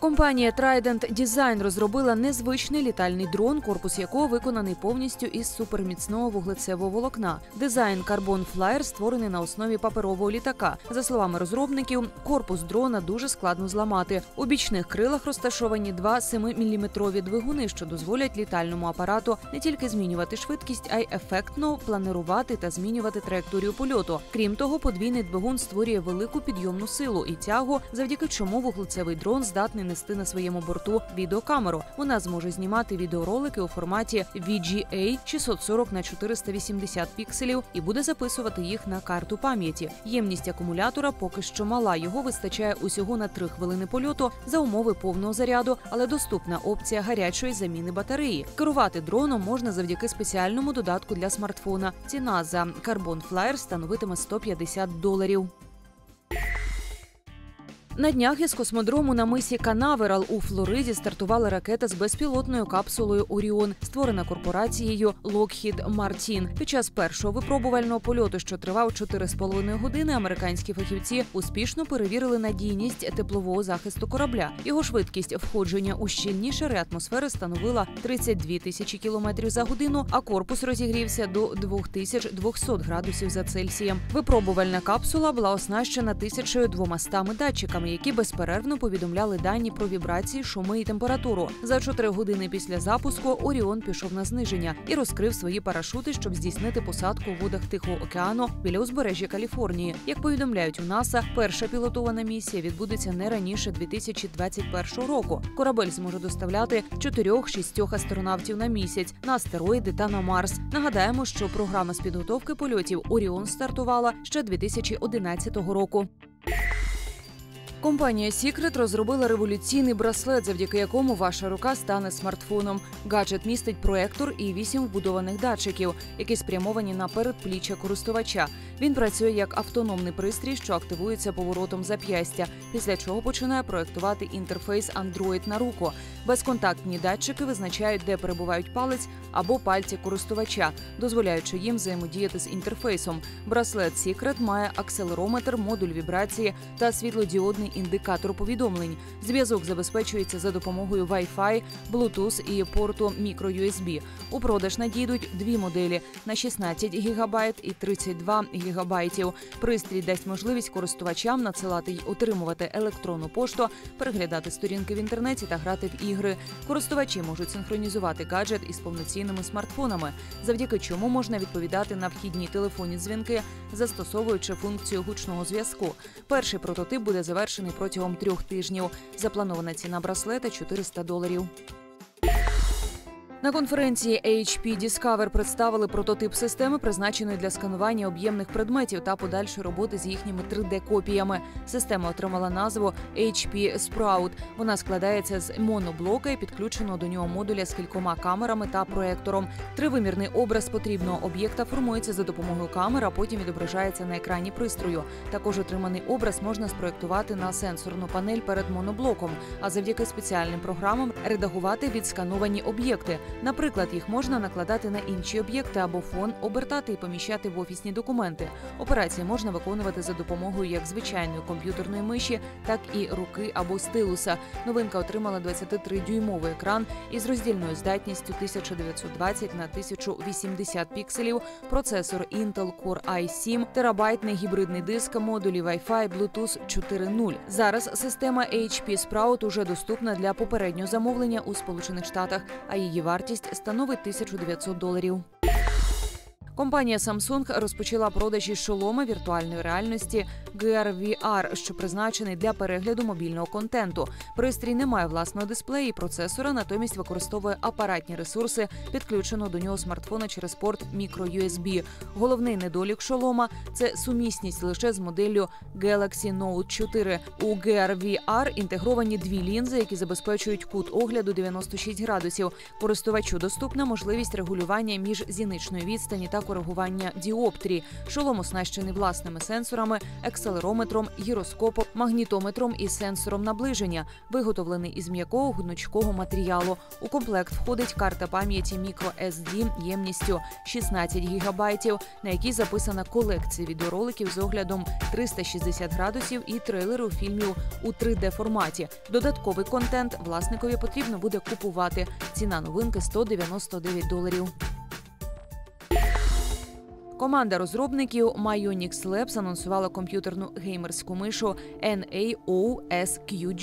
Компанія Trident Design розробила незвичний літальний дрон, корпус якого виконаний повністю із суперміцного вуглецевого волокна. Дизайн Carbon Flyer створений на основі паперового літака. За словами розробників, корпус дрона дуже складно зламати. У бічних крилах розташовані два 7-мм двигуни, що дозволять літальному апарату не тільки змінювати швидкість, а й ефектно планирувати та змінювати траєкторію польоту. Крім того, подвійний двигун створює велику підйомну силу і тягу, завдяки чому вуглецевий дрон здатний нести на своєму борту відеокамеру. Вона зможе знімати відеоролики у форматі VGA 640 на 480 пікселів і буде записувати їх на карту пам'яті. Ємність акумулятора поки що мала. Його вистачає усього на 3 хвилини польоту за умови повного заряду, але доступна опція гарячої заміни батареї. Керувати дроном можна завдяки спеціальному додатку для смартфона. Ціна за Carbon Flyer становитиме 150 доларів. На днях із космодрому на мисі Канаверал у Флориді стартувала ракета з безпілотною капсулою Оріон, створена корпорацією Lockheed Martin. Під час першого випробувального польоту, що тривав 4,5 години, американські фахівці успішно перевірили надійність теплового захисту корабля. Його швидкість входження у щільні шари атмосфери становила 32 тисячі кілометрів за годину, а корпус розігрівся до 2200 градусів за Цельсієм. Випробувальна капсула була оснащена 1200 датчиками які безперервно повідомляли дані про вібрації, шуми і температуру. За 4 години після запуску Оріон пішов на зниження і розкрив свої парашути, щоб здійснити посадку у водах Тихого океану біля узбережжя Каліфорнії. Як повідомляють у НАСА, перша пілотована місія відбудеться не раніше 2021 року. Корабель зможе доставляти 4-6 астронавтів на місяць на астероїди та на Марс. Нагадаємо, що програма з підготовки польотів Оріон стартувала ще 2011 року. Компанія Secret розробила революційний браслет, завдяки якому ваша рука стане смартфоном. Гаджет містить проектор і вісім вбудованих датчиків, які спрямовані на передпліччя користувача. Він працює як автономний пристрій, що активується поворотом зап'ястя, після чого починає проектувати інтерфейс Android на руку. Безконтактні датчики визначають, де перебувають палець або пальці користувача, дозволяючи їм взаємодіяти з інтерфейсом. Браслет Secret має акселерометр, модуль вібрації та світлодіодний індикатор повідомлень. Зв'язок забезпечується за допомогою Wi-Fi, Bluetooth і порту microUSB. У продаж надійдуть дві моделі на 16 ГБ і 32 ГБ. Пристрій дасть можливість користувачам надсилати й отримувати електронну пошту, переглядати сторінки в інтернеті та грати в ігри. Користувачі можуть синхронізувати гаджет із повноцінними смартфонами, завдяки чому можна відповідати на вхідні телефонні дзвінки, застосовуючи функцію гучного зв'язку. Перший прототип буде завершений протягом трьох тижнів. Запланована ціна браслета 400 доларів. На конференції HP Discover представили прототип системи, призначеної для сканування об'ємних предметів та подальшої роботи з їхніми 3D-копіями. Система отримала назву HP Sprout. Вона складається з моноблока і підключеного до нього модуля з кількома камерами та проектором. Тривимірний образ потрібного об'єкта формується за допомогою камер, а потім відображається на екрані пристрою. Також отриманий образ можна спроектувати на сенсорну панель перед моноблоком, а завдяки спеціальним програмам редагувати відскановані об'єкти. Наприклад, їх можна накладати на інші об'єкти або фон, обертати і поміщати в офісні документи. Операції можна виконувати за допомогою як звичайної комп'ютерної миші, так і руки або стилуса. Новинка отримала 23-дюймовий екран із роздільною здатністю 1920 на 1080 пікселів, процесор Intel Core i7, терабайтний гібридний диск, модулі Wi-Fi, Bluetooth 4.0. Зараз система HP Sprout уже доступна для попереднього замовлення у Сполучених Штатах, а її вартість становить 1900 доларів. Компанія Samsung розпочала продажі шолома віртуальної реальності VR, що призначений для перегляду мобільного контенту. Пристрій не має власного дисплею і процесора, натомість використовує апаратні ресурси, підключеного до нього смартфона через порт microUSB. Головний недолік шолома це сумісність лише з моделлю Galaxy Note 4. У VR інтегровані дві лінзи, які забезпечують кут огляду 96 градусів. Користувачу доступна можливість регулювання між зіничної відстані та коригування діоптрії. Шолом оснащений власними сенсорами, екселерометром, гіроскопом, магнітометром і сенсором наближення, виготовлений із м'якого гнучкого матеріалу. У комплект входить карта пам'яті microSD ємністю 16 гігабайтів, на якій записана колекція відеороликів з оглядом 360 градусів і трейлеру фільмів у 3D форматі. Додатковий контент власникові потрібно буде купувати. Ціна новинки 199 доларів. Команда розробників Myonix Labs анонсувала комп'ютерну геймерську мишу NAOSQG,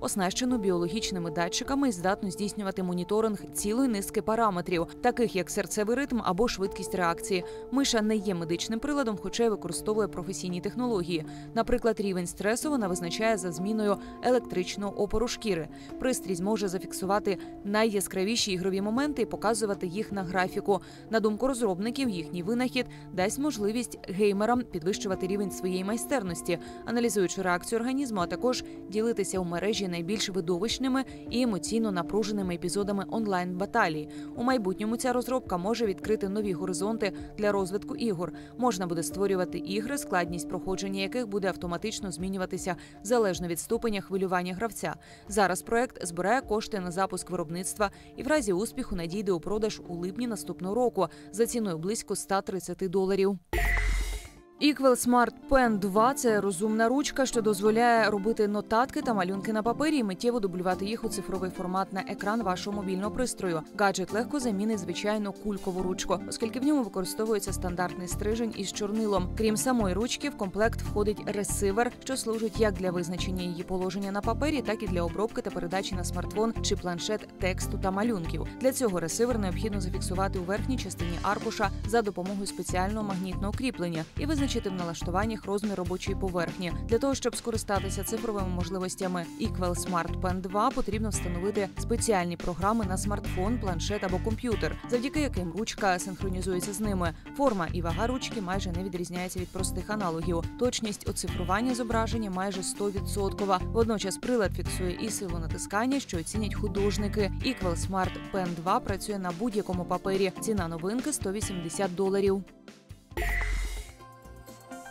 оснащену біологічними датчиками і здатну здійснювати моніторинг цілої низки параметрів, таких як серцевий ритм або швидкість реакції. Миша не є медичним приладом, хоча й використовує професійні технології. Наприклад, рівень стресу вона визначає за зміною електричного опору шкіри. Пристрій зможе зафіксувати найяскравіші ігрові моменти і показувати їх на графіку. На думку розробників, їхній винахід дасть можливість геймерам підвищувати рівень своєї майстерності, аналізуючи реакцію організму, а також ділитися у мережі найбільш видовищними і емоційно напруженими епізодами онлайн баталій. У майбутньому ця розробка може відкрити нові горизонти для розвитку ігор. Можна буде створювати ігри, складність проходження яких буде автоматично змінюватися залежно від ступеня хвилювання гравця. Зараз проект збирає кошти на запуск виробництва і в разі успіху надійде у продаж у липні наступного року за ціною близько 130 доларів. Equal Smart Pen 2 – це розумна ручка, що дозволяє робити нотатки та малюнки на папері і миттєво дублювати їх у цифровий формат на екран вашого мобільного пристрою. Гаджет легко замінить звичайну кулькову ручку, оскільки в ньому використовується стандартний стрижень із чорнилом. Крім самої ручки, в комплект входить ресивер, що служить як для визначення її положення на папері, так і для обробки та передачі на смартфон чи планшет тексту та малюнків. Для цього ресивер необхідно зафіксувати у верхній частині аркуша за допомогою спеціального магнітного кріплення і визначити в налаштуваннях розмір робочої поверхні. Для того щоб скористатися цифровими можливостями Equal Smart Pen 2, потрібно встановити спеціальні програми на смартфон, планшет або комп'ютер, завдяки яким ручка синхронізується з ними. Форма і вага ручки майже не відрізняється від простих аналогів. Точність оцифрування зображення майже 100%. Водночас прилад фіксує і силу натискання, що оцінять художники. Equal Smart Pen 2 працює на будь-якому папері. Ціна новинки 180 доларів.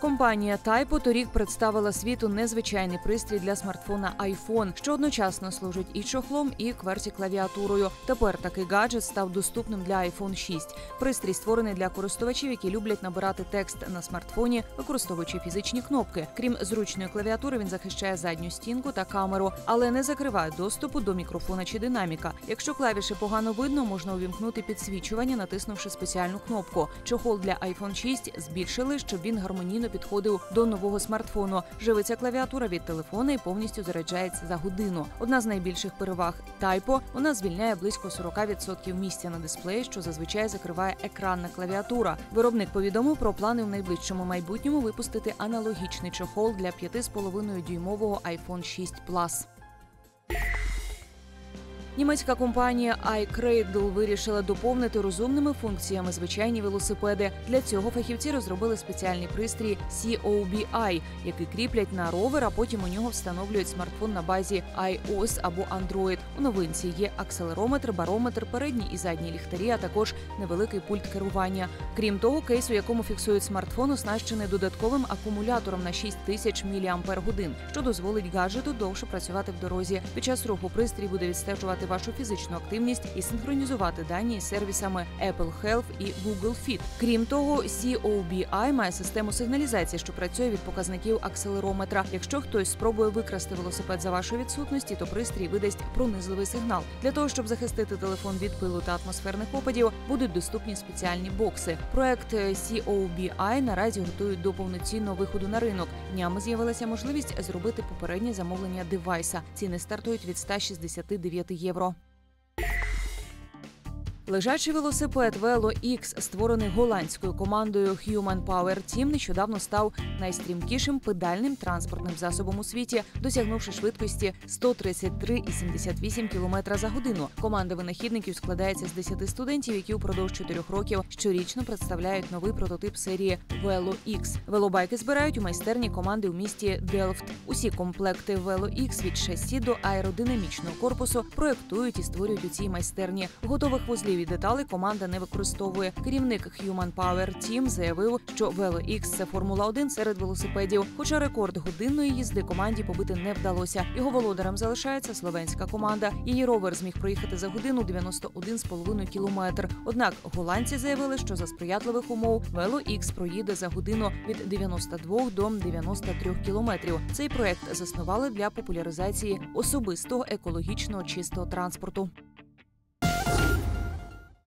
Компанія Typo торік представила світу незвичайний пристрій для смартфона iPhone, що одночасно служить і чохлом, і кверті клавіатурою. Тепер такий гаджет став доступним для iPhone 6. Пристрій створений для користувачів, які люблять набирати текст на смартфоні, використовуючи фізичні кнопки. Крім зручної клавіатури, він захищає задню стінку та камеру, але не закриває доступу до мікрофона чи динаміка. Якщо клавіші погано видно, можна увімкнути підсвічування, натиснувши спеціальну кнопку. Чохол для iPhone 6 збільшили, щоб він гармонійно підходив до нового смартфону. Живиться клавіатура від телефона і повністю заряджається за годину. Одна з найбільших переваг Typo – вона звільняє близько 40% місця на дисплеї, що зазвичай закриває екранна клавіатура. Виробник повідомив про плани в найближчому майбутньому випустити аналогічний чохол для 5,5 дюймового iPhone 6 Plus. Німецька компанія iCradle вирішила доповнити розумними функціями звичайні велосипеди. Для цього фахівці розробили спеціальний пристрій COBI, який кріплять на ровер, а потім у нього встановлюють смартфон на базі iOS або Android. У новинці є акселерометр, барометр, передні і задні ліхтарі, а також невеликий пульт керування. Крім того, кейс, у якому фіксують смартфон, оснащений додатковим акумулятором на 6 тисяч мАч, що дозволить гаджету довше працювати в дорозі. Під час руху пристрій буде відстежувати вашу фізичну активність і синхронізувати дані із сервісами Apple Health і Google Fit. Крім того, COBI має систему сигналізації, що працює від показників акселерометра. Якщо хтось спробує викрасти велосипед за вашої відсутності, то пристрій видасть пронизливий сигнал. Для того щоб захистити телефон від пилу та атмосферних опадів, будуть доступні спеціальні бокси. Проект COBI наразі готують до повноцінного виходу на ринок. Днями з'явилася можливість зробити попереднє замовлення девайса. Ціни стартують від 169 євро євро. Лежачий велосипед Velo X, створений голландською командою Human Power Team, нещодавно став найстрімкішим педальним транспортним засобом у світі, досягнувши швидкості 133,78 км за годину. Команда винахідників складається з 10 студентів, які упродовж 4 років щорічно представляють новий прототип серії Velo X. Велобайки збирають у майстерні команди у місті Делфт. Усі комплекти Velo X від шасі до аеродинамічного корпусу проектують і створюють у цій майстерні. Готових вузлів важливі деталі команда не використовує. Керівник Human Power Team заявив, що Velo X – це Формула 1 серед велосипедів. Хоча рекорд годинної їзди команді побити не вдалося. Його володарем залишається словенська команда. Її ровер зміг проїхати за годину 91,5 кілометр. Однак голландці заявили, що за сприятливих умов Velo X проїде за годину від 92 до 93 кілометрів. Цей проект заснували для популяризації особистого екологічного чистого транспорту.